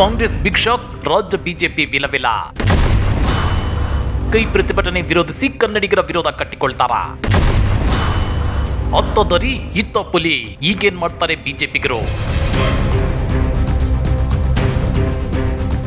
Congress big ರಾಜ್ಯ BJP ವಿಲವಿಲ. ಕೈ ಪ್ರತಿಭಟನೆ ವಿರೋಧಿಸಿ ಕನ್ನಡಿಗರ ವಿರೋಧ ಕಟ್ಟಿಕೊಳ್ತಾರ. ಅತ್ತ ದರಿ ಇತ್ತ ಪುಲಿ. ಈಗೇನ್ ಮಾಡ್ತಾರೆ ಬಿಜೆಪಿಗರು?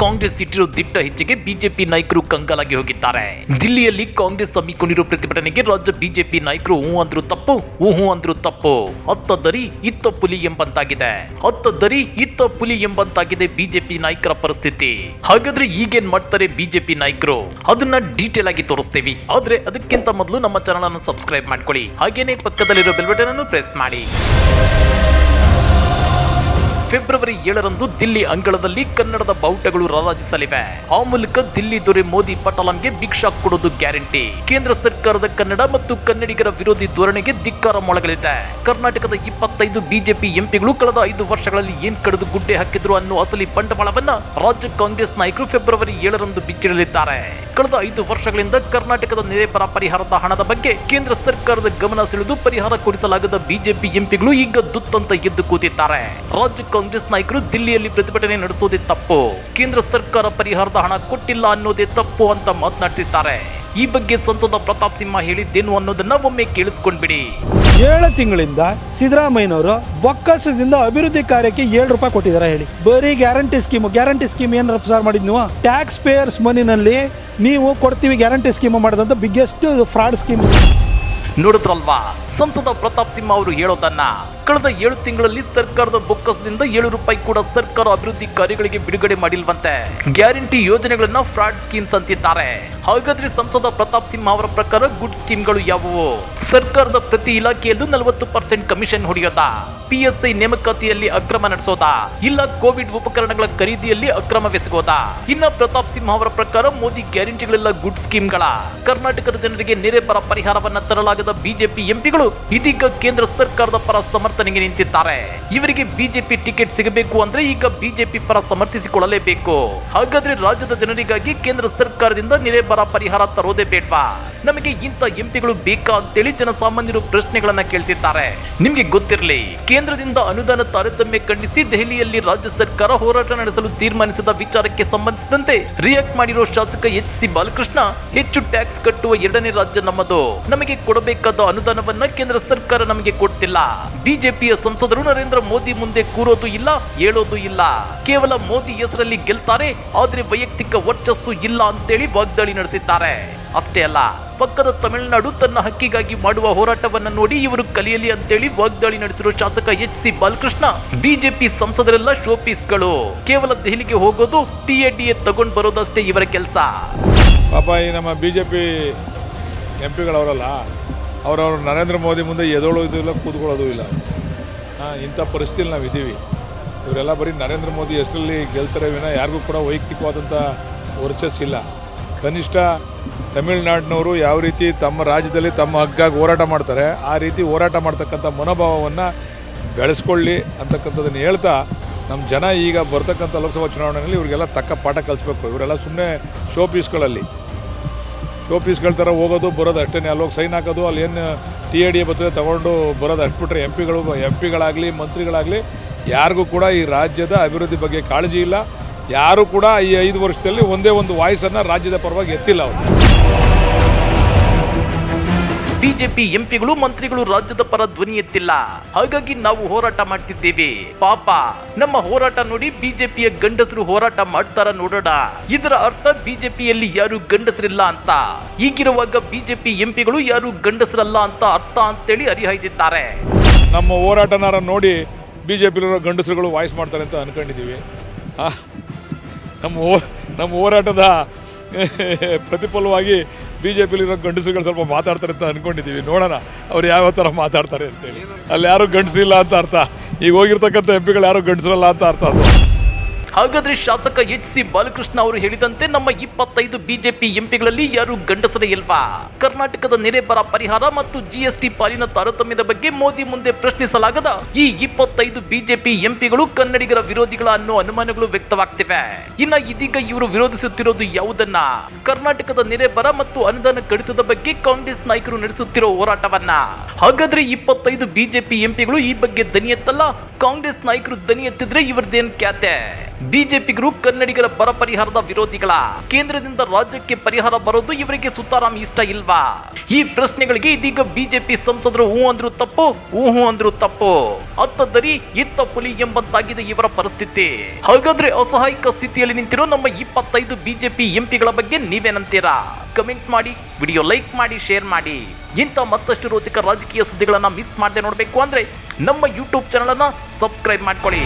ಕಾಂಗ್ರೆಸ್ ಇಟ್ಟಿರೋ ದಿಟ್ಟ ಹೆಜ್ಜೆಗೆ ಬಿಜೆಪಿ ನಾಯಕರು ಕಂಗಾಲಾಗಿ ಹೋಗಿದ್ದಾರೆ. ದಿಲ್ಲಿಯಲ್ಲಿ ಕಾಂಗ್ರೆಸ್ ಹಮ್ಮಿಕೊಂಡಿರೋ ಪ್ರತಿಭಟನೆಗೆ ರಾಜ್ಯ ಬಿಜೆಪಿ ನಾಯಕರು ಹೂ ಅಂದ್ರು ತಪ್ಪು ಹೂ ಅಂದ್ರು ತಪ್ಪು. ಅತ್ತ ದರಿ, ಇತ್ತ ಪುಲಿ ಎಂಬಂತಾಗಿದೆ. ಅತ್ತ ದರಿ, ಇತ್ತ ಪುಲಿ ಎಂಬಂತಾಗಿದೆ ಬಿಜೆಪಿ ನಾಯಕರ ಪರಿಸ್ಥಿತಿ. ಹಾಗಾದ್ರೆ ಈಗೇನ್ ಮಾಡ್ತಾರೆ ಬಿಜೆಪಿ ನಾಯಕರು? ಅದನ್ನ ಡೀಟೇಲ್ ಆಗಿ ತೋರಿಸ್ತೀವಿ. ಆದ್ರೆ ಅದಕ್ಕಿಂತ ಮೊದಲು ನಮ್ಮ ಚಾನಲ್ ಅನ್ನು ಸಬ್ಸ್ಕ್ರೈಬ್ ಮಾಡ್ಕೊಳ್ಳಿ. ಹಾಗೇನೆ ಪಕ್ಕದಲ್ಲಿರೋ ಬೆಲ್ ಬಟನ್ ಅನ್ನು ಪ್ರೆಸ್ ಮಾಡಿ. ಫೆಬ್ರವರಿ ಏಳರಂದು ದಿಲ್ಲಿ ಅಂಗಳದಲ್ಲಿ ಕನ್ನಡದ ಬಾವುಟಗಳು ರಾರಾಜಿಸಲಿವೆ. ಆ ಮೂಲಕ ದಿಲ್ಲಿ ದೊರೆ ಮೋದಿ ಪಟಲಂಗೆ ಭಿಕ್ಷಾ ಕೊಡೋದು ಗ್ಯಾರಂಟಿ. ಕೇಂದ್ರ ಸರ್ಕಾರದ ಕನ್ನಡ ಮತ್ತು ಕನ್ನಡಿಗರ ವಿರೋಧಿ ಧೋರಣೆಗೆ ಧಿಕ್ಕಾರ ಮೊಳಗಲಿದೆ. ಕರ್ನಾಟಕದ ಇಪ್ಪತ್ತೈದು ಬಿಜೆಪಿ ಎಂಪಿಗಳು ಕಳೆದ ಐದು ವರ್ಷಗಳಲ್ಲಿ ಏನ್ ಕಡಿದು ಗುಡ್ಡೆ ಹಾಕಿದ್ರು ಅನ್ನೋ ಅಸಲಿ ಬಂಡವಾಳವನ್ನ ರಾಜ್ಯ ಕಾಂಗ್ರೆಸ್ ನಾಯಕರು ಫೆಬ್ರವರಿ ಏಳರಂದು ಬಿಚ್ಚಿಡಲಿದ್ದಾರೆ. ಕಳೆದ ಐದು ವರ್ಷಗಳಿಂದ ಕರ್ನಾಟಕದ ನೆರೆ ಪರ ಪರಿಹಾರದ ಹಣದ ಬಗ್ಗೆ ಕೇಂದ್ರ ಸರ್ಕಾರದ ಗಮನ ಸೆಳೆದು ಪರಿಹಾರ ಕೊಡಿಸಲಾಗದ ಬಿಜೆಪಿ ಎಂಪಿಗಳು ಈಗ ದುತ್ತಂತ ಎದ್ದು ಕೂತಿದ್ದಾರೆ. ರಾಜ್ಯ ಕಾಂಗ್ರೆಸ್ ನಾಯಕರು ದಿಲ್ಲಿಯಲ್ಲಿ ಪ್ರತಿಭಟನೆ ನಡೆಸೋದೇ ತಪ್ಪು. ಕೇಂದ್ರ ಸರ್ಕಾರ ಪರಿಹಾರದ ಹಣ ಕೊಟ್ಟಿಲ್ಲ ಅನ್ನೋದೇ ತಪ್ಪು ಅಂತ ಮಾತನಾಡ್ತಿದ್ದಾರೆ. ಈ ಬಗ್ಗೆ ಸಂಸದ ಪ್ರತಾಪ್ ಸಿಂಹ ಹೇಳಿದ್ದೇನು ಅನ್ನೋದನ್ನ ಒಮ್ಮೆ ಕೇಳಿಸ್ಕೊಂಡ್ಬಿಡಿ. ಏಳು ತಿಂಗಳಿಂದ ಸಿದ್ದರಾಮಯ್ಯನವರು ಬೊಕ್ಕಸದಿಂದ ಅಭಿವೃದ್ಧಿ ಕಾರ್ಯಕ್ಕೆ ಏಳು ರೂಪಾಯಿ ಕೊಟ್ಟಿದ್ದಾರೆ ಹೇಳಿ. ಬರೀ ಗ್ಯಾರಂಟಿ ಸ್ಕೀಮ್ ಗ್ಯಾರಂಟಿ ಸ್ಕೀಮ್ ಏನು ಪ್ರಚಾರ ಮಾಡಿದ್ ನೀವು ಟ್ಯಾಕ್ಸ್ ಪೇಯರ್ಸ್ ಮನಿನಲ್ಲಿ ನೀವು ಕೊಡ್ತೀವಿ ಗ್ಯಾರಂಟಿ ಸ್ಕೀಮ್ ಮಾಡಿದಂತ ಬಿಗ್ಗೆಸ್ಟ್ ಫ್ರಾಡ್ ಸ್ಕೀಮ್. ನೋಡಿದ್ರಲ್ವಾ? ಸಂಸದ ಪ್ರತಾಪ್ ಸಿಂಹ ಅವರು ಹೇಳೋದನ್ನ ಕಳೆದ ಏಳು ತಿಂಗಳಲ್ಲಿ ಸರ್ಕಾರದ ಬೊಕ್ಕಸದಿಂದ ಏಳು ರೂಪಾಯಿ ಕೂಡ ಸರ್ಕಾರ ಅಭಿವೃದ್ಧಿ ಕಾರ್ಯಗಳಿಗೆ ಬಿಡುಗಡೆ ಮಾಡಿಲ್ವಂತೆ. ಗ್ಯಾರಂಟಿ ಯೋಜನೆಗಳನ್ನ ಫ್ರಾಡ್ ಸ್ಕೀಮ್ಸ್ ಅಂತಿದ್ದಾರೆ. ಹಾಗಾದ್ರೆ ಸಂಸದ ಪ್ರತಾಪ್ ಸಿಂಹ ಅವರ ಪ್ರಕಾರ ಗುಡ್ ಸ್ಕೀಮ್ಗಳು ಯಾವುವು? ಸರ್ಕಾರದ ಪ್ರತಿ ಇಲಾಖೆಯಲ್ಲೂ ನಲವತ್ತು ಪರ್ಸೆಂಟ್ ಕಮಿಷನ್ ಹೊಡೆಯೋದಾ? ಪಿಎಸ್ಐ ನೇಮಕಾತಿಯಲ್ಲಿ ಅಕ್ರಮ ನಡೆಸೋದಾ? ಇಲ್ಲ ಕೋವಿಡ್ ಉಪಕರಣಗಳ ಖರೀದಿಯಲ್ಲಿ ಅಕ್ರಮವೆಸಗೋದಾ ಇನ್ನ ಪ್ರತಾಪ್ ಸಿಂಹ ಅವರ ಪ್ರಕಾರ ಮೋದಿ ಗ್ಯಾರಂಟಿಗಳೆಲ್ಲ ಗುಡ್ ಸ್ಕೀಮ್ಗಳ. ಕರ್ನಾಟಕದ ಜನರಿಗೆ ನೆರೆ ಬರ ಪರಿಹಾರವನ್ನ ತರಲಾಗದ ಬಿಜೆಪಿ ಎಂಪಿಗಳು ಇದೀಗ ಕೇಂದ್ರ ಸರ್ಕಾರದ ಪರ ಸಮರ್ಥನೆಗೆ ನಿಂತಿದ್ದಾರೆ. ಇವರಿಗೆ ಬಿಜೆಪಿ ಟಿಕೆಟ್ ಸಿಗಬೇಕು ಅಂದ್ರೆ ಈಗ ಬಿಜೆಪಿ ಪರ ಸಮರ್ಥಿಸಿಕೊಳ್ಳಲೇಬೇಕು. ಹಾಗಾದ್ರೆ ರಾಜ್ಯದ ಜನರಿಗಾಗಿ ಕೇಂದ್ರ ಸರ್ಕಾರದಿಂದ ನೆರೆ ಬರ ಪರಿಹಾರ ತರೋದೇ ಬೇಡ್ವಾ? ನಮಗೆ ಇಂಥ ಎಂಪಿಗಳು ಬೇಕಾ ಅಂತೇಳಿ ಜನಸಾಮಾನ್ಯರು ಪ್ರಶ್ನೆಗಳನ್ನ ಕೇಳ್ತಿದ್ದಾರೆ. ನಿಮ್ಗೆ ಗೊತ್ತಿರಲಿ, ಕೇಂದ್ರದಿಂದ ಅನುದಾನ ತಾರತಮ್ಯ ಖಂಡಿಸಿ ದೆಹಲಿಯಲ್ಲಿ ರಾಜ್ಯ ಸರ್ಕಾರ ಹೋರಾಟ ನಡೆಸಲು ತೀರ್ಮಾನಿಸಿದ ವಿಚಾರಕ್ಕೆ ಸಂಬಂಧಿಸಿದಂತೆ ರಿಯಾಕ್ಟ್ ಮಾಡಿರೋ ಶಾಸಕ ಎಚ್ ಸಿ ಬಾಲಕೃಷ್ಣ, ಹೆಚ್ಚು ಟ್ಯಾಕ್ಸ್ ಕಟ್ಟುವ ಎರಡನೇ ರಾಜ್ಯ ನಮ್ಮದು. ನಮಗೆ ಕೊಡಬೇಕಾದ ಅನುದಾನವನ್ನ ಕೇಂದ್ರ ಸರ್ಕಾರ ನಮಗೆ ಕೊಡ್ತಿಲ್ಲ. ಬಿಜೆಪಿಯ ಸಂಸದರು ನರೇಂದ್ರ ಮೋದಿ ಮುಂದೆ ಕೂರೋದು ಇಲ್ಲ, ಹೇಳೋದು ಇಲ್ಲ. ಕೇವಲ ಮೋದಿ ಹೆಸರಲ್ಲಿ ಗೆಲ್ತಾರೆ, ಆದ್ರೆ ವೈಯಕ್ತಿಕ ವರ್ಚಸ್ಸು ಇಲ್ಲ ಅಂತೇಳಿ ವಾಗ್ದಾಳಿ ನಡೆಸಿದ್ದಾರೆ. ಅಷ್ಟೇ ಅಲ್ಲ, ಪಕ್ಕದ ತಮಿಳುನಾಡು ತನ್ನ ಹಕ್ಕಿಗಾಗಿ ಮಾಡುವ ಹೋರಾಟವನ್ನ ನೋಡಿ ಇವರು ಕಲಿಯಲಿ ಅಂತೇಳಿ ವಾಗ್ದಾಳಿ ನಡೆಸಿರುವ ಶಾಸಕ ಎಚ್ ಸಿ ಬಾಲಕೃಷ್ಣ, ಬಿಜೆಪಿ ಸಂಸದರೆಲ್ಲ ಶೋಪೀಸ್ಗಳು. ಕೇವಲ ದೆಹಲಿಗೆ ಹೋಗೋದು ಟಿಎಡಿಎ ತಗೊಂಡ್ ಬರೋದಷ್ಟೇ ಇವರ ಕೆಲಸ. ಪಾಪ ಈ ನಮ್ಮ ಬಿಜೆಪಿ ಎಂಪಿಗಳವರಲ್ಲ ಅವರವರು ನರೇಂದ್ರ ಮೋದಿ ಮುಂದೆ ಎದೋಳೋದು ಇಲ್ಲ, ಕೂತ್ಕೊಳ್ಳೋದು ಇಲ್ಲ. ಇಂಥ ಪರಿಸ್ಥಿತಿಲಿ ನಾವು ಇದ್ದೀವಿ ಇವರೆಲ್ಲ ಬರೀ ನರೇಂದ್ರ ಮೋದಿ ಹೆಸರಲ್ಲಿ ಗೆಲ್ತಾರೆ ವಿನ ಯಾರಿಗೂ ಕೂಡ ವೈಯಕ್ತಿಕವಾದಂಥ ವರ್ಚಸ್ಸಿಲ್ಲ ಕನಿಷ್ಠ ತಮಿಳುನಾಡಿನವರು ಯಾವ ರೀತಿ ತಮ್ಮ ರಾಜ್ಯದಲ್ಲಿ ತಮ್ಮ ಹಗ್ಗಾಗಿ ಹೋರಾಟ ಮಾಡ್ತಾರೆ, ಆ ರೀತಿ ಹೋರಾಟ ಮಾಡ್ತಕ್ಕಂಥ ಮನೋಭಾವವನ್ನು ಬೆಳೆಸ್ಕೊಳ್ಳಿ ಅಂತಕ್ಕಂಥದ್ದನ್ನು ಹೇಳ್ತಾ ನಮ್ಮ ಜನ ಈಗ ಬರ್ತಕ್ಕಂಥ ಲೋಕಸಭಾ ಚುನಾವಣೆಯಲ್ಲಿ ಇವರಿಗೆಲ್ಲ ತಕ್ಕ ಪಾಠ ಕಲಿಸ್ಬೇಕು. ಇವರೆಲ್ಲ ಸುಮ್ಮನೆ ಶೋ ಪೀಸ್ಗಳಲ್ಲಿ ಶೋ ಪೀಸ್ಗಳ ಥರ ಹೋಗೋದು, ಬರೋದು ಅಷ್ಟೇ ಅಲ್ಲೋಗಿ ಸೈನ್ ಹಾಕೋದು, ಅಲ್ಲಿ ಏನು ಟಿ ಎ ಡಿ ಬರ್ತದೆ ತೊಗೊಂಡು ಬರೋದು ಅಷ್ಟ್ಬಿಟ್ರೆ ಎಂ ಪಿಗಳು, ಎಂ ಪಿಗಳಾಗಲಿ, ಮಂತ್ರಿಗಳಾಗಲಿ, ಯಾರಿಗೂ ಕೂಡ ಈ ರಾಜ್ಯದ ಅಭಿವೃದ್ಧಿ ಬಗ್ಗೆ ಕಾಳಜಿ ಇಲ್ಲ. ಯಾರು ಕೂಡ ಈ ಐದು ವರ್ಷದಲ್ಲಿ ಒಂದೇ ಒಂದು ವಾಯ್ಸನ್ನು ರಾಜ್ಯದ ಪರವಾಗಿ ಎತ್ತಿಲ್ಲ ಅವರು. ಬಿಜೆಪಿ ಎಂಪಿಗಳು ಮಂತ್ರಿಗಳು ರಾಜ್ಯದ ಪರ ಧ್ವನಿ ಎತ್ತಿಲ್ಲ. ಹಾಗಾಗಿ ನಾವು ಹೋರಾಟ ಮಾಡ್ತಿದ್ದೇವೆ. ಪಾಪ, ನಮ್ಮ ಹೋರಾಟ ನೋಡಿ ಬಿಜೆಪಿಯ ಗಂಡಸರು ಹೋರಾಟ ಮಾಡ್ತಾರ ನೋಡೋಣ. ಇದರ ಅರ್ಥ ಬಿಜೆಪಿಯಲ್ಲಿ ಯಾರು ಗಂಡಸರಿಲ್ಲ ಅಂತ. ಈಗಿರುವಾಗ ಬಿಜೆಪಿ ಎಂಪಿಗಳು ಯಾರು ಗಂಡಸರಲ್ಲ ಅಂತ ಅರ್ಥ ಅಂತೇಳಿ ಹರಿಹಾಯ್ದಿದ್ದಾರೆ. ನಮ್ಮ ಹೋರಾಟನಾರ ನೋಡಿ ಬಿ ಜೆ ಪಿಲಿರೋ ಗಂಡಸರುಗಳು ವಾಯ್ಸ್ ಮಾಡ್ತಾರೆ ಅಂತ ಅನ್ಕೊಂಡಿದ್ದೀವಿ. ನಮ್ಮ ನಮ್ಮ ಹೋರಾಟದ ಪ್ರತಿಫಲವಾಗಿ ಬಿ ಜೆ ಪಿಲಿರೋ ಗಂಡಸುಗಳು ಸ್ವಲ್ಪ ಮಾತಾಡ್ತಾರೆ ಅಂತ ಅನ್ಕೊಂಡಿದ್ದೀವಿ ನೋಡೋಣ ಅವ್ರು ಯಾವ ಥರ ಮಾತಾಡ್ತಾರೆ ಅಂತೇಳಿ. ಅಲ್ಲಿ ಯಾರು ಗಂಡಸಿಲ್ಲ ಅಂತ ಅರ್ಥ. ಈಗ ಹೋಗಿರ್ತಕ್ಕಂಥ ಎಂ ಪಿಗಳು ಯಾರು ಗಂಡಸಿರಲ್ಲ ಅಂತ ಅರ್ಥ. ಅದು ಹಾಗಾದ್ರೆ ಶಾಸಕ ಎಚ್ ಸಿ ಬಾಲಕೃಷ್ಣ ಅವರು ಹೇಳಿದಂತೆ ನಮ್ಮ ಇಪ್ಪತ್ತೈದು ಬಿಜೆಪಿ ಎಂಪಿಗಳಲ್ಲಿ ಯಾರು ಗಂಡಸರೇ ಇಲ್ವಾ? ಕರ್ನಾಟಕದ ನೆರೆ ಬರ ಪರಿಹಾರ ಮತ್ತು ಜಿಎಸ್ಟಿ ಪಾಲಿನ ತಾರತಮ್ಯದ ಬಗ್ಗೆ ಮೋದಿ ಮುಂದೆ ಪ್ರಶ್ನಿಸಲಾಗದ ಈ ಇಪ್ಪತ್ತೈದು ಬಿಜೆಪಿ ಎಂಪಿಗಳು ಕನ್ನಡಿಗರ ವಿರೋಧಿಗಳ ಅನ್ನೋ ಅನುಮಾನಗಳು ವ್ಯಕ್ತವಾಗ್ತಿವೆ. ಇನ್ನ ಇದೀಗ ಇವರು ವಿರೋಧಿಸುತ್ತಿರೋದು ಯಾವುದನ್ನ? ಕರ್ನಾಟಕದ ನೆರೆ ಬರ ಮತ್ತು ಅನುದಾನ ಕಡಿತದ ಬಗ್ಗೆ ಕಾಂಗ್ರೆಸ್ ನಾಯಕರು ನಡೆಸುತ್ತಿರೋ ಹೋರಾಟವನ್ನ. ಹಾಗಾದ್ರೆ ಇಪ್ಪತ್ತೈದು ಬಿಜೆಪಿ ಎಂಪಿಗಳು ಈ ಬಗ್ಗೆ ದನಿ ಎತ್ತಲ್ಲ ಕಾಂಗ್ರೆಸ್ ನಾಯಕರು ದನಿ ಎತ್ತಿದ್ರೆ ಖ್ಯಾತೆ? ಬಿಜೆಪಿಗರು ಕನ್ನಡಿಗರ ಬರ ಪರಿಹಾರದ ವಿರೋಧಿಗಳ ಕೇಂದ್ರದಿಂದ ರಾಜ್ಯಕ್ಕೆ ಪರಿಹಾರ ಬರೋದು ಇವರಿಗೆ ಸುತಾರಾಮ್ ಇಷ್ಟ ಇಲ್ವಾ? ಈ ಪ್ರಶ್ನೆಗಳಿಗೆ ಇದೀಗ ಬಿಜೆಪಿ ಸಂಸದರು ಹೂ ಅಂದ್ರು ತಪ್ಪು, ಹೂ ಅಂದ್ರು ತಪ್ಪು. ಅತ್ತದರಿ, ಇತ್ತ ಪುಲಿ ಎಂಬಂತಾಗಿದೆ ಇವರ ಪರಿಸ್ಥಿತಿ. ಹಾಗಾದ್ರೆ ಅಸಹಾಯಕ ಸ್ಥಿತಿಯಲ್ಲಿ ನಿಂತಿರೋ ನಮ್ಮ ಇಪ್ಪತ್ತೈದು ಬಿಜೆಪಿ ಎಂಪಿಗಳ ಬಗ್ಗೆ ನೀವೇನಂತೀರಾ? ಕಮೆಂಟ್ ಮಾಡಿ, ವಿಡಿಯೋ ಲೈಕ್ ಮಾಡಿ, ಶೇರ್ ಮಾಡಿ. ಇಂಥ ಮತ್ತಷ್ಟು ರೋಚಕ ರಾಜಕೀಯ ಸುದ್ದಿಗಳನ್ನ ಮಿಸ್ ಮಾಡದೆ ನೋಡಬೇಕು ಅಂದ್ರೆ ನಮ್ಮ ಯೂಟ್ಯೂಬ್ ಚಾನಲ್ ಅನ್ನ ಸಬ್ಸ್ಕ್ರೈಬ್ ಮಾಡ್ಕೊಳ್ಳಿ.